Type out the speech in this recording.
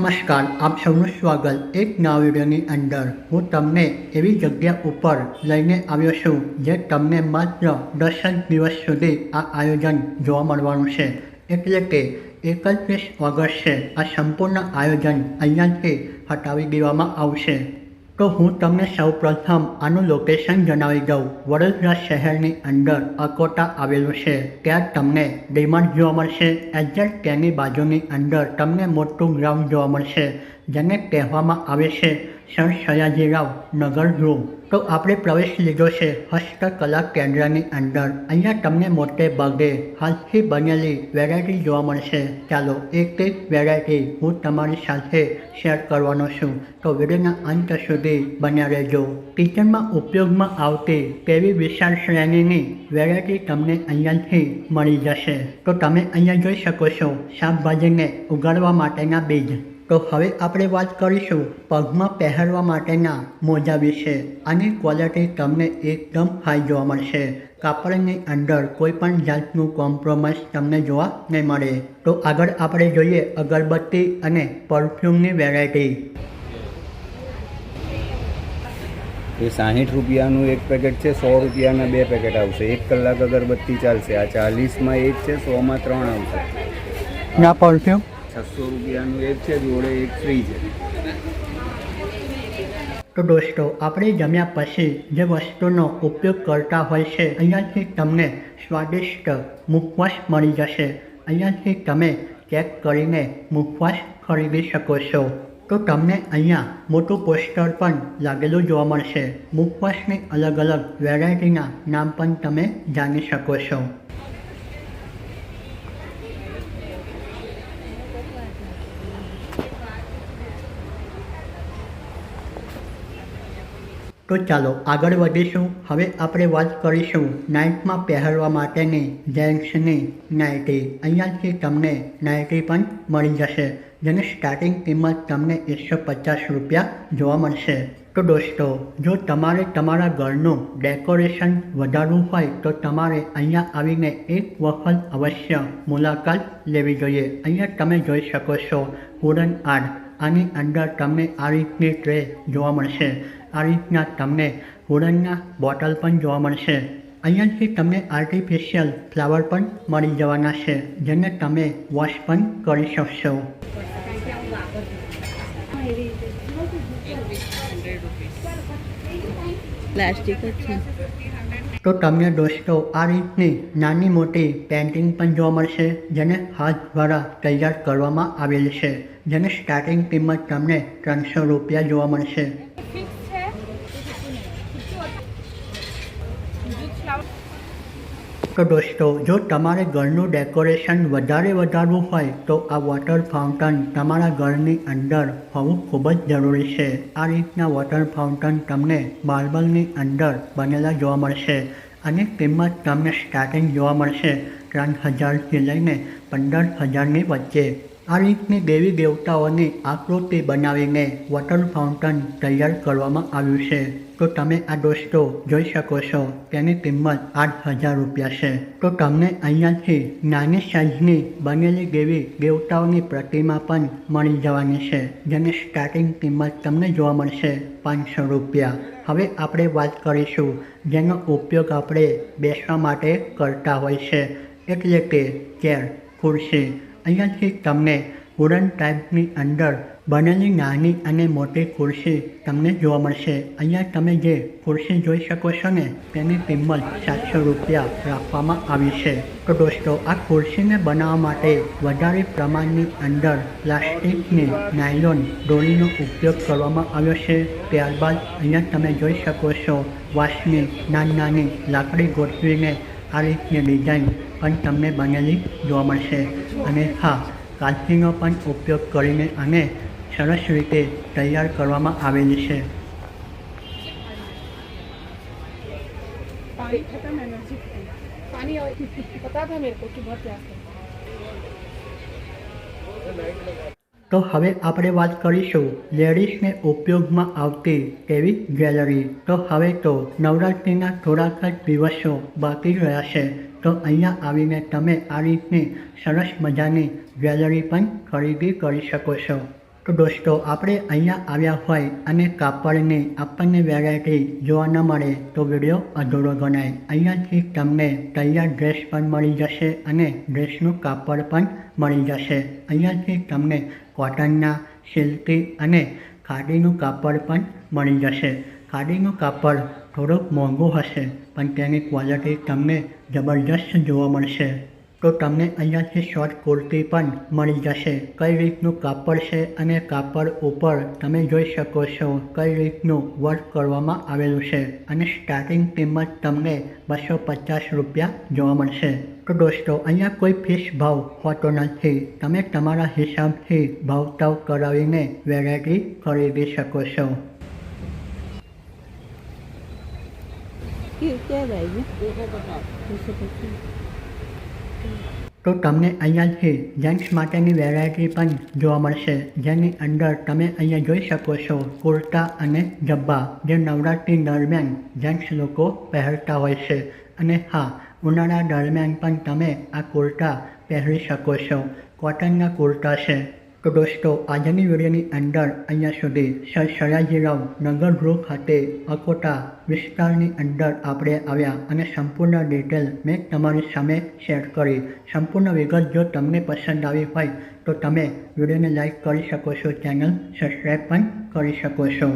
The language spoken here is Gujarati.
નમસ્કાર, આપ સૌનું સ્વાગત એક નવા વિડીયોની અંદર. હું તમને એવી જગ્યા ઉપર લઈને આવ્યો છું જે તમને માત્ર દસ જ દિવસ સુધી આ આયોજન જોવા મળવાનું છે. એટલે કે એકત્રીસ ઓગસ્ટે આ સંપૂર્ણ આયોજન અહીંયાથી હટાવી દેવામાં આવશે. તો હું તમને સૌપ્રથમ આનું લોકેશન જણાવી દઉં. વડોદરા શહેરની અંદર અકોટા આવેલું છે. ત્યાં તમને ડિમાન્ડ જોવા મળશે. એક્ઝેક્ટ તેની બાજુની અંદર તમને મોટું ગ્રાઉન્ડ જોવા મળશે. જેને કહેવામાં આવે છે સર સયાજીરાવ નગર રૂમ તો આપણે પ્રવેશ લીધો છે હસ્તકલા કેન્દ્રની અંદર. અહીંયા તમને મોટે ભાગે હાથથી બનેલી વેરાયટી જોવા મળશે. ચાલો એક એક વેરાયટી હું તમારી સાથે શેર કરવાનો છું. તો વિડીયોના અંત સુધી બન્યા રહેજો. કિચનમાં ઉપયોગમાં આવતી તેવી વિશાળ શ્રેણીની વેરાયટી તમને અહીંયાથી મળી જશે. તો તમે અહીંયા જોઈ શકો છો શાકભાજીને ઉગાડવા માટેના બીજ. તો હવે આપણે વાત કરીશું પગમાં પહેરવા માટેના મોજા વિશે આની ક્વોલિટી તમને એકદમ હાઈ જોવા મળશે. કાપડની અંદર કોઈ પણ જાતનું કોમ્પ્રોમાઇઝ તમને જોવા નહીં મળે. તો આગળ આપણે જોઈએ અગરબત્તી અને પરફ્યુમની વેરાયટી એ સાહીઠ રૂપિયાનું એક પેકેટ છે સો રૂપિયાના બે પેકેટ આવશે. એક કલાક અગરબત્તી ચાલશે. આ ચાલીસમાં એક છે સોમાં ત્રણ આવશે. ના પરફ્યુમ છસો રૂપિયાનું એક છે, જોડે એક ફ્રી છે. તો દોસ્તો, આપણે જમ્યા પછી જે વસ્તુનો ઉપયોગ કરતા હોય છે, અહીંયાથી તમને સ્વાદિષ્ટ મુખવાસ મળી જશે. અહીંયાથી તમે ચેક કરીને મુખવાસ ખરીદી શકો છો. તો તમને અહીંયા મોટું પોસ્ટર પણ લાગેલું જોવા મળશે. મુખવાસની અલગ અલગ વેરાયટીના નામ પણ તમે જાણી શકો છો. તો ચાલો આગળ વધીશું. હવે આપણે વાત કરીશું નાઇટમાં પહેરવા માટેની જેન્ટ્સની નાઇટી. અહીંયાથી તમને નાઇટી પણ મળી જશે, જેની સ્ટાર્ટિંગ કિંમત તમને એકસો પચાસ રૂપિયા જોવા મળશે. તો દોસ્તો, જો તમારે તમારા ઘરનું ડેકોરેશન વધારવું હોય, તો તમારે અહીંયા આવીને એક વખત અવશ્ય મુલાકાત લેવી જોઈએ. અહીંયા તમે જોઈ શકો છો વુડન આર્ટ આની અંદર તમને આ રીતની ટ્રે જોવા મળશે. આ રીતના તમને વુડનના બોટલ પણ જોવા મળશે. અહીંયાથી તમને આર્ટિફિશિયલ ફ્લાવર પણ મળી જવાના છે, જેને તમે વોશ પણ કરી શકશો. પ્લાસ્ટિક તો તમને દોસ્તો, આ રીતની નાની મોટી પેન્ટિંગ પણ જોવા મળશે, જેને હાથ દ્વારા તૈયાર કરવામાં આવેલ છે. જેની સ્ટાર્ટિંગ કિંમત તમને ત્રણસો રૂપિયા જોવા મળશે. તો દોસ્તો, જો તમારે ઘરનું ડેકોરેશન વધારે વધારવું હોય તો આ વોટર ફાઉન્ટન તમારા ઘરની અંદર હોવું ખૂબ જ જરૂરી છે. આ રીતના વોટર ફાઉન્ટન તમને માર્બલની અંદર બનેલા જોવા મળશે અને કિંમત તમને સ્ટાર્ટિંગ જોવા મળશે. ત્રણ હજારથી લઈને પંદર હજારની વચ્ચે. આ રીતની દેવી દેવતાઓની આકૃતિ બનાવીને વોટર ફાઉન્ટન તૈયાર કરવામાં આવ્યું છે. તો તમે આ દોસ્તો જોઈ શકો છો, તેની કિંમત આઠ હજાર રૂપિયા છે. તો તમને અહીંયાથી નાની સાઇઝની બનેલી દેવી દેવતાઓની પ્રતિમા પણ મળી જવાની છે, જેની સ્ટાર્ટિંગ કિંમત તમને જોવા મળશે પાંચસો રૂપિયા. હવે આપણે વાત કરીશું જેનો ઉપયોગ આપણે બેસવા માટે કરતા હોય છે. એટલે કે ચેર ખુરશી. અહીંયાથી તમને વુડન ટાઈપની અંદર બનેલી નાની અને મોટી ખુરશી તમને જોવા મળશે. અહીંયા તમે જે ખુરશી જોઈ શકો છો ને, તેની કિંમત સાતસો રૂપિયા રાખવામાં આવી છે. તો દોસ્તો, આ ખુરશીને બનાવવા માટે વધારે પ્રમાણની અંદર પ્લાસ્ટિકની નાયલોન દોરીનો ઉપયોગ કરવામાં આવ્યો છે. ત્યારબાદ અહીંયા તમે જોઈ શકો છો, વાંસની નાની નાની લાકડી ગોઠવીને આ રીતની ડિઝાઇન પણ તમને બનેલી જોવા મળશે અને હા કાચીનો પણ ઉપયોગ કરીને આને સરસ રીતે તૈયાર કરવામાં આવેલી છે पानी खत्म एनर्जी पानी पता था मेरे को कि बहुत प्यास है તો હવે આપણે વાત કરીશું લેડીઝને ઉપયોગમાં આવતી તેવી જ્વેલરી તો હવે તો નવરાત્રિના થોડાક જ દિવસો બાકી રહ્યા છે. તો અહીંયા આવીને તમે આ રીતની સરસ મજાની જ્વેલરી પણ ખરીદી કરી શકો છો. તો દોસ્તો, આપણે અહીંયા આવ્યા હોય અને કાપડની આપણને વેરાયટી જોવા ન મળે તો વીડિયો અધૂરો ગણાય. અહીંયાથી તમને તૈયાર ડ્રેસ પણ મળી જશે અને ડ્રેસનું કાપડ પણ મળી જશે. અહીંયાથી તમને કોટનના સિલ્કી અને ખાદીનું કાપડ પણ મળી જશે. ખાદીનું કાપડ થોડુંક મોંઘું હશે, પણ તેની ક્વોલિટી તમને જબરજસ્ત જોવા મળશે. તો તમને અહીંયાથી શોર્ટ કુર્તી પણ મળી જશે. કઈ રીતનું કાપડ છે અને કાપડ ઉપર તમે જોઈ શકો છો કઈ રીતનું વર્ક કરવામાં આવેલું છે. અને સ્ટાર્ટિંગ કિંમત તમને બસો પચાસ રૂપિયા જોવા મળશે. તો દોસ્તો અહીંયા કોઈ ફિક્સ ભાવ હોતો નથી. તમે તમારા હિસાબથી ભાવતાવ કરાવીને વેરાયટી ખરીદી શકો છો. કે કહેવાય તો તમને અહીંયાથી જેન્ટ્સ માટેની વેરાયટી પણ જોવા મળશે. જેની અંદર તમે અહીંયા જોઈ શકો છો કુર્તા અને જબ્બા જે નવરાત્રિ દરમિયાન જેન્ટ્સ લોકો પહેરતા હોય છે. અને હા, ઉનાળા દરમિયાન પણ તમે આ કુર્તા પહેરી શકો છો. કોટનના કુર્તા છે. તો દોસ્તો આજની વિડીયોની અંદર અહીંયા સુધી સર સયાજીરાવ નગર ગૃહ ખાતે અકોટા વિસ્તારની અંદર આપણે આવ્યા અને સંપૂર્ણ ડિટેલ મેં તમારી સામે શેર કરી. સંપૂર્ણ વિગત જો તમને પસંદ આવી હોય તો તમે વિડીયોને લાઈક કરી શકો છો ચેનલ સબસ્ક્રાઈબ પણ કરી શકો છો.